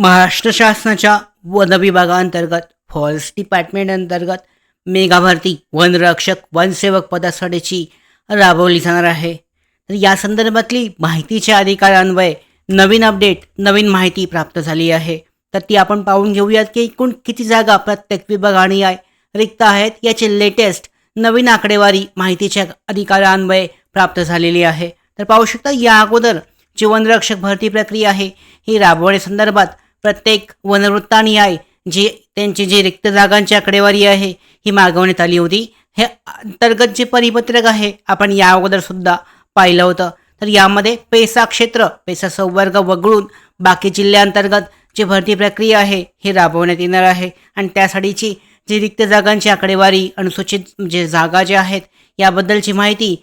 महाराष्ट्र शासनाच्या वन विभागाअंतर्गत फॉरेस्ट डिपार्टमेंट अंतर्गत मेगा भरती वनरक्षक वनसेवक पदासाठीची राबवली जाणार आहे. तर या संदर्भातली माहितीच्या अधिकारान्वये नवीन अपडेट नवीन माहिती प्राप्त झाली आहे. तर ती आपण पाहून घेऊयात की एकूण किती जागा प्रत्येक विभागाने आहे रिक्त आहेत याची लेटेस्ट नवीन आकडेवारी माहितीच्या अधिकारान्वये प्राप्त झालेली आहे. तर पाहू शकता या अगोदर जी वनरक्षक भरती प्रक्रिया आहे ही राबवण्यासंदर्भात प्रत्येक वनवृत्तानी आहे. जी त्यांची जी रिक्त जागांची आकडेवारी आहे ही मागवण्यात आली होती. हे अंतर्गत जे परिपत्रक आहे आपण या अगोदर सुद्धा पाहिलं होतं. तर यामध्ये पेसा क्षेत्र पेसा संवर्ग वगळून बाकी जिल्ह्यांतर्गत जी भरती प्रक्रिया आहे ही राबवण्यात येणार आहे. आणि त्यासाठीची जी रिक्त जागांची आकडेवारी अनुसूचित जे जागा ज्या आहेत याबद्दलची माहिती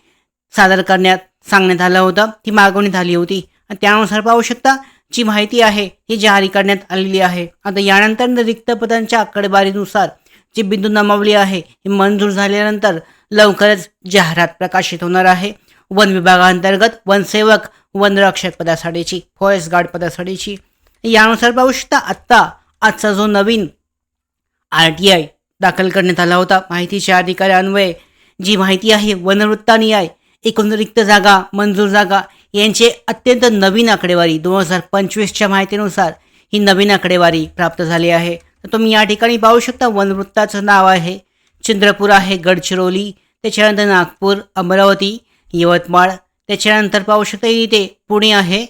सादर करण्यात सांगण्यात आलं होतं. ती मागवण्यात आली होती. आणि त्यानुसार पाहू शकता जी माहिती आहे ही जारी करण्यात आलेली आहे. आता यानंतर रिक्त पदांच्या आकडेवारीनुसार जी बिंदू नमावली आहे ही मंजूर झाल्यानंतर लवकरच जाहिरात प्रकाशित होणार आहे. वन विभागाअंतर्गत वनसेवक वनरक्षक पदासाठीची फॉरेस्ट गार्ड पदासाठीची. यानुसार पाहू शकता आत्ता आजचा जो नवीन आर टी आय दाखल करण्यात आला होता माहितीच्या अधिकाऱ्यान्वये जी माहिती आहे वनवृत्तानी आहे एकूण रिक्त जागा मंजूर जागा यांचे अत्यंत नवीन आकडेवारी दोन हजार पंचवीसच्या माहितीनुसार ही नवीन आकडेवारी प्राप्त झाली आहे. तर तुम्ही या ठिकाणी पाहू शकता वनवृत्ताचं नाव आहे. चंद्रपूर आहे गडचिरोली त्याच्यानंतर नागपूर अमरावती यवतमाळ त्याच्यानंतर पाहू शकता इथे पुणे आहे.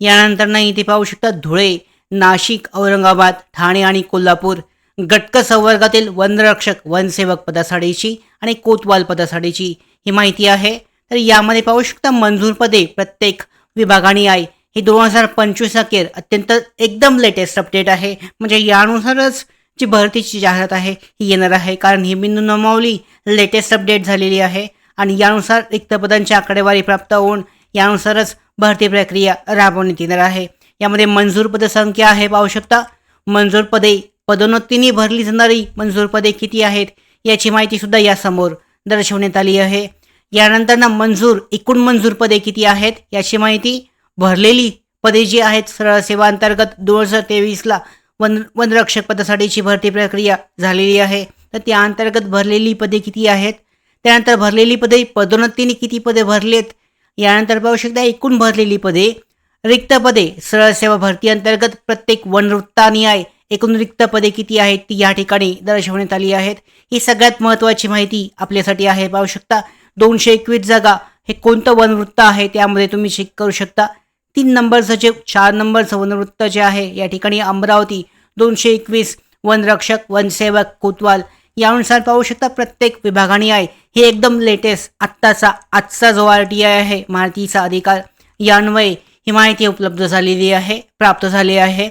यानंतर नाही इथे पाहू शकता धुळे नाशिक औरंगाबाद ठाणे आणि कोल्हापूर. गटक संवर्गातील वनरक्षक वनसेवक पदासाठीची आणि कोतवाल पदासाठीची ही माहिती आहे. तर यामध्ये पाहू शकता मंजूर पदे प्रत्येक विभागाने आहे ही दोन हजार पंचवीस अखेर अत्यंत एकदम लेटेस्ट अपडेट आहे. म्हणजे यानुसारच जी भरतीची जाहिरात आहे ही येणार आहे. कारण ही बिंदू नमावली लेटेस्ट अपडेट झालेली आहे. आणि यानुसार रिक्त पदांची आकडेवारी प्राप्त होऊन यानुसारच भरती प्रक्रिया राबवण्यात येणार आहे. यामध्ये मंजूर पदसंख्या आहे पाहू शकता. मंजूर पदे पदोन्नतीने भरली जाणारी मंजूर पदे किती आहेत याची माहिती सुद्धा यासमोर दर्शवण्यात आली आहे. यानंतर ना मंजूर एकूण मंजूर पदे किती आहेत याची माहिती भरलेली पदे जी आहेत सरळ सेवा अंतर्गत दोन हजार तेवीसला वन वनरक्षक पदासाठीची भरती प्रक्रिया झालेली आहे. तर त्या अंतर्गत भरलेली पदे किती आहेत? त्यानंतर भरलेली पदे पदोन्नतीने किती पदे भरलेत? यानंतर पाहू शकता एकूण भरलेली पदे रिक्त पदे सरळ सेवा भरती अंतर्गत प्रत्येक वनवृत्तानी एकूण रिक्त पदे किती आहेत? ती या ठिकाणी दर्शवण्यात आली आहेत. ही सगळ्यात महत्त्वाची माहिती आपल्यासाठी आहे. पाहू शकता दोनशे एकवीस जागा. हे कोणतं वनवृत्त आहे? त्यामध्ये तुम्ही चेक करू शकता. तीन नंबरचं जे चार नंबरचं वनवृत्त जे आहे या ठिकाणी अमरावती दोनशे एकवीस वनरक्षक वनसेवक कोतवाल. यानुसार पाहू शकता प्रत्येक विभागाने आहे. हे एकदम लेटेस्ट आत्ताचा आजचा जो आर टी आय आहे माहितीचा अधिकार यान्वये ही माहिती उपलब्ध झालेली आहे प्राप्त झाली आहे.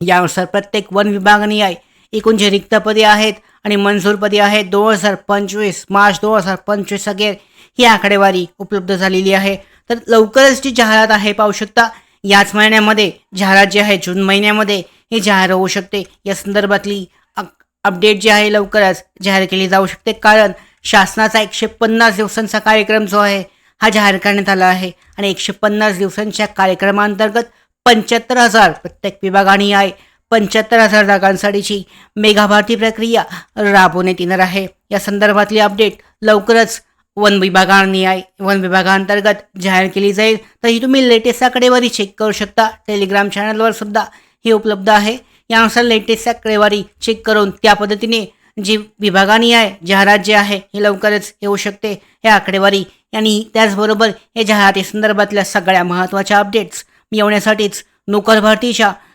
यानुसार प्रत्येक वन विभागाने आहे एकूण जे रिक्त पदे आहेत आणि मंजूर आहेत दोन हजार पंचवीस मार्च दोन हजार पंचवीस अखेर ही आकडेवारी उपलब्ध झालेली आहे. तर लवकरच जी जाहिरात आहे पाहू शकता याच महिन्यामध्ये जाहिरात जी आहे जून महिन्यामध्ये ही जाहीर होऊ शकते. या संदर्भातली अपडेट जी आहे लवकरच जाहीर केली जाऊ शकते. कारण शासनाचा एकशे पन्नास दिवसांचा कार्यक्रम जो आहे हा जाहीर करण्यात आला आहे. आणि एकशे पन्नास दिवसांच्या कार्यक्रमांतर्गत पंच्याहत्तर हजार प्रत्येक विभागाने आहे. पंच्याहत्तर हजार जागांसाठीची मेघाभारती प्रक्रिया राबवण्यात येणार आहे. या संदर्भातली अपडेट लवकरच वन विभागाने वन विभागांतर्गत जाहीर केली जाईल. तर ही तुम्ही लेटेस्ट आकडेवारी चेक करू शकता. टेलिग्राम चॅनलवर सुद्धा ही उपलब्ध आहे. यानुसार लेटेस्ट आकडेवारी चेक करून त्या पद्धतीने जी विभागाने आहे जाहिरात जे आहे हे लवकरच येऊ शकते. या आकडेवारी आणि त्याचबरोबर या जाहिराती संदर्भातल्या सगळ्या महत्त्वाच्या अपडेट्स मिळवण्यासाठीच नोकर भरतीच्या